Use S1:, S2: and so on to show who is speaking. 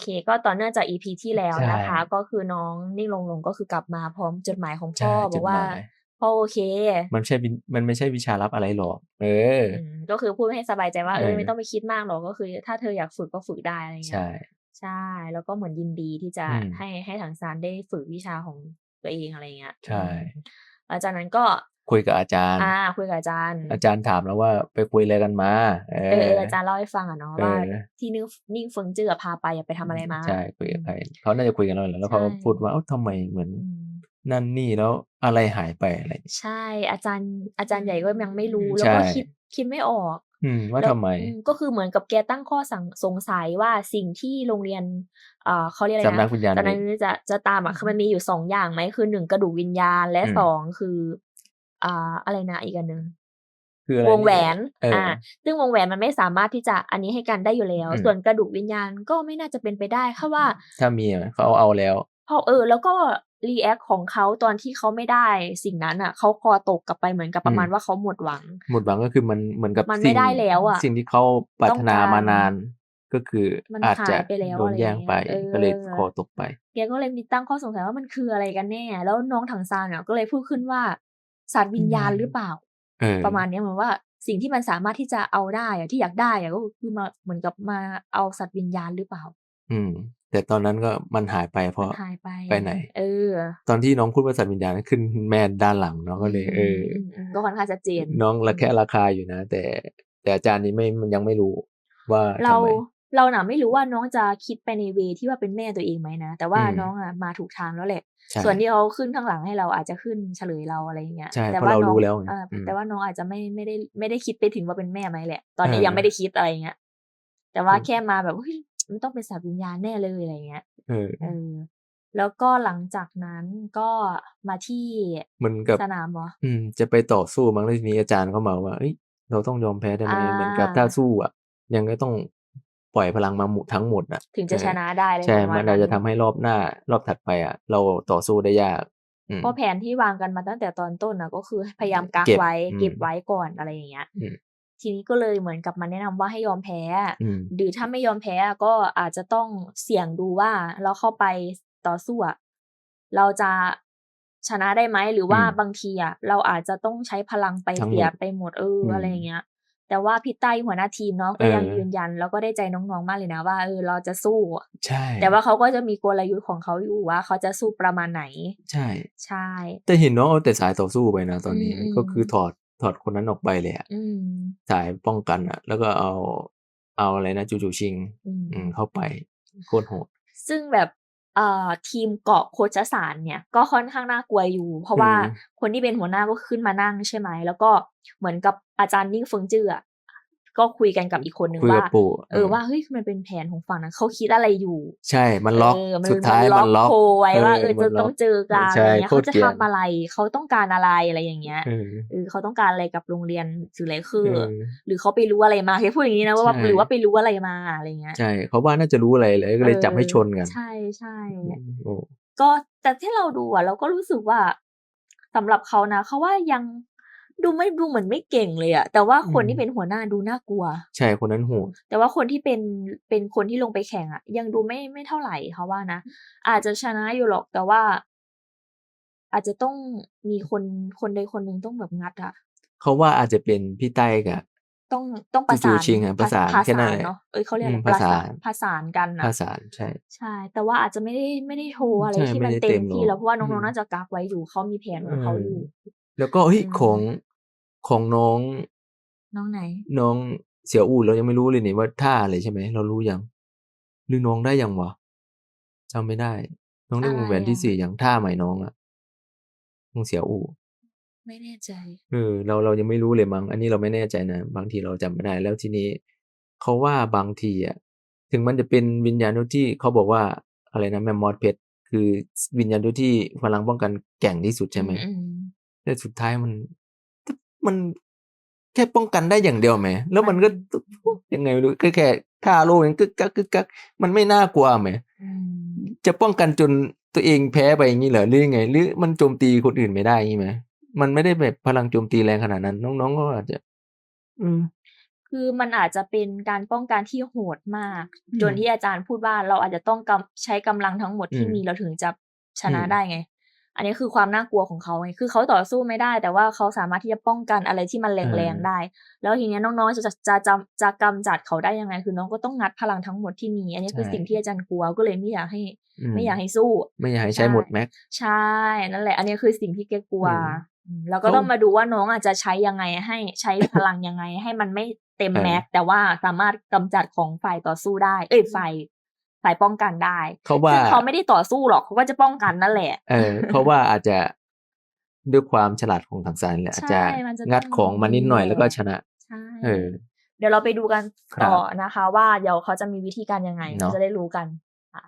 S1: เค ก็ต่อเนื่องจาก EP ที่แล้วนะคะ
S2: ใช่
S1: ก็คือน้องนิ่งลงลงก็คือกลับมาพร้อมจดหมายของ
S2: ใช่
S1: พ่อบอกว่า
S2: จดหมาย
S1: พ่อโอเค
S2: มันใช่มันไม่ใช่วิชาลับอะไรหรอก เออ
S1: อืมก็คือพูดให้สบายใจว่าเอ
S2: เอ
S1: อ
S2: อ
S1: ไม่ต้องไปคิดมากหรอกก็คือ ถ้าเธออยากฝึกก็ฝึกได้อะไรเงี้
S2: ใช่
S1: ยใช่ แล้วก็เหมือนยินดีที่จะ
S2: อืม
S1: ให้ให้ทางซานได้ฝึกวิชาของตัวเองอะไรเงี้ย
S2: ใช่
S1: อืมหลังจากนั้นก็
S2: คุยกับอาจารย์
S1: อ่าคุยกับอาจารย์
S2: อาจารย์ถามแล้วว่าไปคุยอะไรกันมาเอ
S1: เออ
S2: อ
S1: เอออาจารย์เล่าให้ฟังอะเนาะว่า
S2: เออ
S1: ที่นิ่งนิ่งเฟิงจื้อพาไปอะไปทำอะไรมา
S2: ใช่คุยกับใครเขาน่าจะคุยกันแล้วแหละแล้วเขา
S1: ใช่
S2: พูดว่าเอ้าทำไมเหมือน
S1: อืม
S2: นั่นนี่แล้วอะไรหายไปอะไรอย่างเงี้ย
S1: ใช่อาจารย์อาจารย์ใหญ่ก็ยังไม่รู้แล้ว
S2: ใช่
S1: ก็คิดคิดไม่ออก
S2: อืมว่า
S1: แล้ว
S2: ทำไม
S1: อืก็คือเหมือนกับแกตั้งข้อสังสงสัยว่าสิ่งที่โรงเรียนอ่าเขาเรียกอะไร
S2: สำนัก
S1: นะ
S2: วิญญาณ
S1: สำนักวิญญาณจะจะตามอะคือมันมีอยู่สองอย่างไหมคือหนึ่งกระดูกวิญญาณและ
S2: อืม
S1: สองคือ อ่าอะไรนะอีกอันหนึ่ง
S2: คืออะไร
S1: วงแหวน
S2: เอออ
S1: อ่าซึ่งวงแหวนมันไม่สามารถที่จะอันนี้ให้กันได้อยู่แล้ว
S2: อืม
S1: ส่วนกระดูกวิญญาณก็ไม่น่าจะเป็นไปได้ค่ะว่า
S2: ถ้ามีอะเขาเอาเอาแล้ว
S1: พอเออ แล้วก็รีแอคของเขาตอนที่เขาไม่ได้สิ่งนั้นอะเขาคอตกกลับไปเหมือนกับประมาณ
S2: อืม
S1: ว่าเขาหมดหวัง
S2: หมดหวังก็คือมันเหมือนกับ
S1: มันไม่
S2: สิ่ง
S1: ได้แล้วอะ
S2: สิ่งที่เขาปรารถนา
S1: ต้องการ
S2: มานานก็คือ
S1: มัน
S2: อาจจะ
S1: หายไปแล้ว
S2: โดนแย่งไป
S1: อะไรอย่างเงี้ย
S2: ก็เลย
S1: เออ
S2: คอตกไป
S1: แกก็เลยมีตั้งข้อสงสัยว่ามันคืออะไรกันแน่ แล้วน้องถังซานเนี่ยก็เลยพูดขึ้นว่า สัตว์วิญญาณหรือเปล่า
S2: เออ
S1: ประมาณเนี้ยเหมือนว่าสิ่งที่มันสามารถที่จะเอาได้อะที่อยากได้อะก็คือมาเหมือนกับมาเอาสัตว์วิญญาณหรือเปล่า
S2: อืม แต่ตอนนั้นก็มันหายไปเพราะ
S1: มันหายไป
S2: ไปไหน
S1: เออ
S2: ตอนที่น้องพูดว่าสัตว์วิญญาณขึ้นแม่ด้านหลังเนาะก็เลย เออ
S1: มมก็ค่อนข้างชัดเจน
S2: น้องระแคะราคาอยู่นะ แต่ แต่อาจารย์นี้ไม่มันยังไม่รู้ว่า
S1: เรา
S2: ทำไม
S1: เราหนาไม่รู้ว่าน้องจะคิดไปในเวที่ว่าเป็นแม่ตัวเองไหมนะ แต่ว่า
S2: อืม
S1: น้องอะมาถูกทางแล้วแหละ
S2: ใช่
S1: ส่วนที่เขาขึ้นข้างหลังให้เราอาจจะขึ้นเฉลยเราอะไรอย่างเงี้ย
S2: ใช่
S1: แต่
S2: เพราะเรา
S1: น้อง
S2: รู้แล้วไง
S1: เอออ
S2: ม
S1: แต่ว่าน้องอาจจะไม่ไม่ได้ไม่ได้คิดไปถึงว่าเป็นแม่ไหมแหละ ตอนนี้
S2: เออ
S1: ยังไม่ได้คิดอะไรเงี้ยแต่ว่า
S2: อืม
S1: แค่มาแบบเฮ้ยมันต้องเป็นสัตว์วิญญาณแน่เลยอะไรเงี้ย
S2: เออ
S1: เออแล้วก็หลังจากนั้นก็มาที่
S2: เหมือนกับ
S1: สนามเหรอ
S2: อืม จะไปต่อสู้มั้งแล้วทีนี้อาจารย์เขามาว่าเอ้ยเราต้องยอมแพ้ได้ไหม
S1: อ่า
S2: เหมือนกับถ้าสู้อะยังก็ต้อง ปล่อยพลังมาหมดทั้งหมดอะ
S1: ถึงจะ
S2: เออ
S1: ชนะได้เลย
S2: ใช่
S1: ประ
S2: มัน
S1: ณ
S2: อาจจะทำให้รอบหน้ารอบถัดไปอะ เราต่อสู้ได้ยากอืม
S1: เพราะแผนที่วางกันมาตั้งแต่ตอนต้นนะก็คือพยายามกัก
S2: เก็บ
S1: ไว้
S2: อืม
S1: เก็บไว้ก่อนอะไรอย่างเงี้ย
S2: อืม
S1: ทีนี้ก็เลยเหมือนกับมาแนะนำว่าให้ยอมแพ้
S2: อืม
S1: หรือถ้าไม่ยอมแพ้ก็อาจจะต้องเสี่ยงดูว่าเราเข้าไปต่อสู้อะเราจะชนะได้ไหมหรือว่า
S2: อืม
S1: บางทีอะเราอาจจะต้องใช้พลังไป
S2: ทั้งหมด
S1: เสียไปหมดเอออ
S2: ม
S1: อะไรอย่างเงี้ย แต่ว่าพี่ใต้หัวหน้าทีมเนาะก็ยัง
S2: เออ
S1: ยืนยัน แล้วก็ได้ใจน้องๆมากเลยนะว่าเออเราจะสู้
S2: ใช่
S1: แต่ว่าเขาก็จะมีกลยุทธ์ของเขาอยู่ว่าเขาจะสู้ประมาณไหน
S2: ใช่
S1: ใช่
S2: แต่เห็นน้องเอาแต่สายต่อสู้ไปนะตอนนี้
S1: อืมอืม
S2: ก็คือถอดถอดคนนั้นออกไปเลยอะ
S1: อืม
S2: สายป้องกันอะแล้วก็เอาเอาอะไรนะจูจูชิง
S1: อืม
S2: อืมเข้าไปโคตรโหด
S1: ซึ่งแบบเอ่อ ทีมเกาะโคชสารเนี่ยก็ค่อนข้างน่ากลัวอยู่ เพราะว่า
S2: อืม
S1: คนที่เป็นหัวหน้าก็ขึ้นมานั่งใช่ไหม แล้วก็เหมือนกับอาจารย์นิ่งเฟิงจื้ออะ ก็คุยกันกับอีกคนนึง
S2: คุยกับ
S1: ว่า
S2: ปู่
S1: เออว่าเฮ้ยมันเป็นแผนของฝั่งนั้นเขาคิดอะไรอยู่
S2: ใช่มันล็อก
S1: เออมัน
S2: สุดท้ายมันล็อก
S1: โคไว้ว่าเออ
S2: มั
S1: จะ
S2: นล็
S1: ต้
S2: อ
S1: อกงเจอกัน
S2: ใช่
S1: อะไรเงี้ย
S2: โคตร
S1: เขาจะ
S2: เกรียน
S1: ทำอะไรเขาต้องการอะไรอะไรอย่างเงี้ย
S2: เออ
S1: เออเขาต้องการอะไรกับโรงเรียนสื่อไรคือ
S2: เออ
S1: หรือเขาไปรู้อะไรมาแค่พูดอย่างนี้นะว่า
S2: ใช่
S1: หรือว่าไปรู้อะไรมาอะไรเงี้ย
S2: ใช่เขาว่าน่าจะรู้อะไรเลยก็เลยจับให้ชนกัน
S1: ใช่ใช่
S2: โอ้
S1: ก็แต่ที่เราดูอะเราก็รู้สึกว่าสำหรับเขานะเขาว่ายัง ดูไม่ดูเหมือนไม่เก่งเลยอะแต่ว่าคนที่เป็นหัวหน้าดูน่ากลัว
S2: ใช่คนนั้นโหด
S1: แต่ว่าคนที่เป็นเป็นคนที่ลงไปแข่งอะยังดูไม่ไม่เท่าไหร่เขาว่านะอาจจะชนะอยู่หรอกแต่ว่า อาจจะต้องมีคนคนใดคนหนึ่งต้องแบบงัดอะ
S2: เขาว่าอาจจะเป็นพี่ใต้กับ
S1: ต้องต้องประสาน
S3: จู่ๆชิงอะประสาน
S1: ประ
S3: แค่นั้นแหละ
S1: เนาะเอ้ยเขาเรียกอะไร
S3: อืม
S1: ประสา
S3: ประสานน
S1: ประสานกันนะ
S3: ภาษาใช่
S1: ใช่ แต่ว่าอาจจะไม่ได้ไม่ได้โชว์อะไร
S3: ใช่
S1: ที่มัน
S3: ไม่ได้
S1: เต็ม
S3: เต็ม
S1: ที่
S3: หรอก
S1: แล้วเพราะว่าน้
S3: อื
S1: อง
S3: ม
S1: ๆน่าจะกักไว้อยู่เขามีแผนของเขาอยู่
S3: แล้วก็เฮ้ย
S1: อืม
S3: ของ ของน้อง
S1: น้องไหน
S3: น้องเสี่ยวอู่เรายังไม่รู้เลยนี่ว่าท่าอะไรใช่ไหม เรารู้ยัง หรือน้องได้ยังวะจำไม่ได้ น้องได้วงแหวนที่สี่อย่างท่าใหม่น้องอะของเสี่ยวอู่
S1: ไม่แน่ใจ
S3: เออเราเรายังไม่รู้เลยมั้งอันนี้เราไม่แน่ใจนะบางทีเราจำไม่ได้ แล้วทีนี้เขาว่าบางทีอะถึงมันจะเป็นวิญญาณที่เขาบอกว่าอะไรนะแมมมอสเพชรคือวิญญาณที่พลังป้องกันแกร่งที่สุดใช่ไหม
S1: อืม
S3: แต่สุดท้ายมัน มันแค่ป้องกันได้อย่างเดียวไหม แล้วมันก็ยังไงไม่รู้แค่แค่ท่าโลกยังกึกกักกึกกักมันไม่น่ากลัวไหม
S1: อืม
S3: จะป้องกันจนตัวเองแพ้ไปอย่างนี้เหรอหรือยังไง หรือมันโจมตีคนอื่นไม่ได้อย่างนี้ไหมมันไม่ได้แบบพลังโจมตีแรงขนาดนั้น น้องๆก็อาจจะ อืม
S1: คือมันอาจจะเป็นการป้องกันที่โหดมาก
S3: อืม
S1: จนที่อาจารย์พูดว่าเราอาจจะต้องกำใช้กำลังทั้งหมดที่
S3: อืม
S1: มีเราถึงจะชนะ
S3: อืม
S1: ได้ไง อันนี้คือความน่ากลัวของเขาไงคือเขาต่อสู้ไม่ได้ แต่ว่าเขาสามารถที่จะป้องกันอะไรที่มันแรงๆได้ แล้วทีเนี้ยน้องๆจะจะจะจะจะกำจัดเขาได้ยังไง คือน้องก็ต้องงัดพลังทั้งหมดที่มี อันนี้คือ
S3: ใช่
S1: สิ่งที่อาจารย์กลัวก็เลยไม่อยากให้
S3: ม
S1: ไม่อยากให้สู้
S3: ไม่อยากให้ใช้
S1: ใช่
S3: หมดแม็ก
S1: ใช่นั่นแหละ อันนี้คือสิ่งที่แกกลัว
S3: อืม
S1: อืมแล้วก็
S3: เขา
S1: ต้องมาดูว่าน้องอาจจะใช้ยังไงให้ใช้พลังยังไงให้มันไม่เต็ม
S3: เออ
S1: แม็กซ์แต่ว่าสามารถกำจัดของฝ่ายต่อสู้ได้ เอ้ยฝ่าย ฝ่ายป้องกันได้
S3: เขาว่า
S1: ซึ่งเขาไม่ได้ต่อสู้หรอกเขาก็จะป้องกันนั่นแหละ
S3: เออเขาว่าอาจจะด้วยความฉลาดของทางซานแหละอาจจะ
S1: ใช่มันจะ
S3: งัด
S1: ต้อง
S3: ของมานิดหน่อย
S1: มี
S3: แล้วก็
S1: แหละ
S3: ชนะ
S1: ใช่
S3: เออ
S1: เดี๋ยวเราไปดูกัน
S3: ครับ
S1: ต่อนะคะ ว่าเดี๋ยวเขาจะมีวิธีการยังไง
S3: เนอะ
S1: เราจะได้รู้กันค่ะ